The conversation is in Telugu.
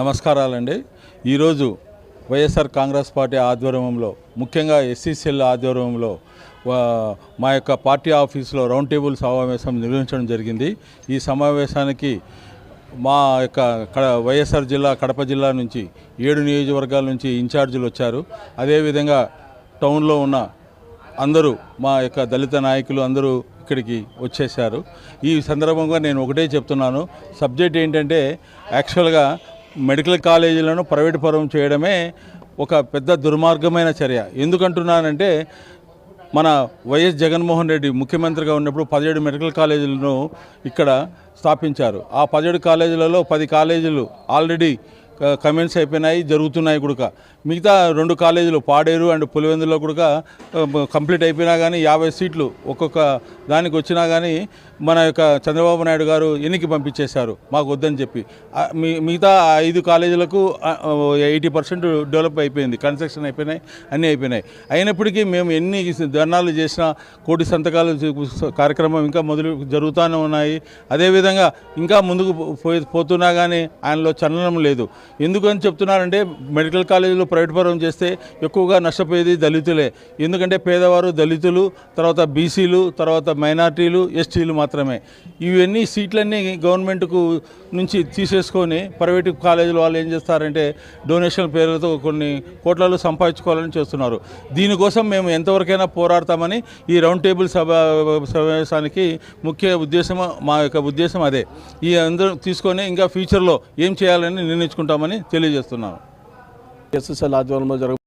నమస్కారాలండి. ఈరోజు వైఎస్ఆర్ కాంగ్రెస్ పార్టీ ఆధ్వర్యంలో ముఖ్యంగా ఎస్సీసీఎల్ ఆధ్వర్యంలో మా యొక్క పార్టీ ఆఫీసులో రౌండ్ టేబుల్ సమావేశం నిర్వహించడం జరిగింది. ఈ సమావేశానికి మా యొక్క కడ వైఎస్ఆర్ జిల్లా కడప జిల్లా నుంచి ఏడు నియోజకవర్గాల నుంచి ఇన్ఛార్జీలు వచ్చారు. అదేవిధంగా టౌన్లో ఉన్న అందరూ మా యొక్క దళిత నాయకులు అందరూ ఇక్కడికి వచ్చేసారు ఈ సందర్భంగా నేను ఒకటే చెప్తున్నాను. సబ్జెక్ట్ ఏంటంటే యాక్చువల్గా మెడికల్ కాలేజీలను ప్రైవేట్ పరం చేయడమే ఒక పెద్ద దుర్మార్గమైన చర్య. ఎందుకంటున్నానంటే మన వైఎస్ జగన్మోహన్ రెడ్డి ముఖ్యమంత్రిగా ఉన్నప్పుడు పదిహేడు మెడికల్ కాలేజీలను ఇక్కడ స్థాపించారు. ఆ పదిహేడు కాలేజీలలో పది కాలేజీలు ఆల్రెడీ కమెంట్స్ అయిపోయినాయి జరుగుతున్నాయి కూడా మిగతా రెండు కాలేజీలు పాడేరు అండ్ పులివెందులో కూడా కంప్లీట్ అయిపోయినా కానీ యాభై సీట్లు ఒక్కొక్క దానికి వచ్చినా కానీ మన యొక్క చంద్రబాబు నాయుడు గారు ఎన్నికి పంపించేశారు మాకు వద్దని చెప్పి. మిగతా ఐదు కాలేజీలకు ఎయిటీ పర్సెంట్ డెవలప్ అయిపోయింది కన్స్ట్రక్షన్ అయిపోయినాయి అన్నీ అయిపోయినాయి. అయినప్పటికీ మేము ఎన్ని ధర్నాలు చేసినా కోటి సంతకాలు కార్యక్రమం ఇంకా మొదలు జరుగుతూనే ఉన్నాయి. అదేవిధంగా ఇంకా ముందుకు పోతున్నా కానీ ఆయనలో చలనం లేదు. ఎందుకని చెప్తున్నారంటే మెడికల్ కాలేజీలో ప్రైవేట్ పరం చేస్తే ఎక్కువగా నష్టపోయేది దళితులే. ఎందుకంటే పేదవారు దళితులు తర్వాత బీసీలు తర్వాత మైనార్టీలు ఎస్టీలు మాత్రమే. ఇవన్నీ సీట్లన్నీ గవర్నమెంట్కు నుంచి తీసేసుకొని ప్రైవేట్ కాలేజీలు వాళ్ళు ఏం చేస్తారంటే డొనేషన్ పేర్లతో కొన్ని కోట్లలో సంపాదించుకోవాలని చేస్తున్నారు. దీనికోసం మేము ఎంతవరకైనా పోరాడతామని ఈ రౌండ్ టేబుల్ సభ సమావేశానికి ముఖ్య ఉద్దేశం మా యొక్క ఉద్దేశం అదే. ఈ అందరూ తీసుకొని ఇంకా ఫ్యూచర్లో ఏం చేయాలని నిర్ణయించుకుంటామని తెలియజేస్తున్నాను. ఎస్ఎస్ఎల్ ఆధ్వర్యంలో జరుగు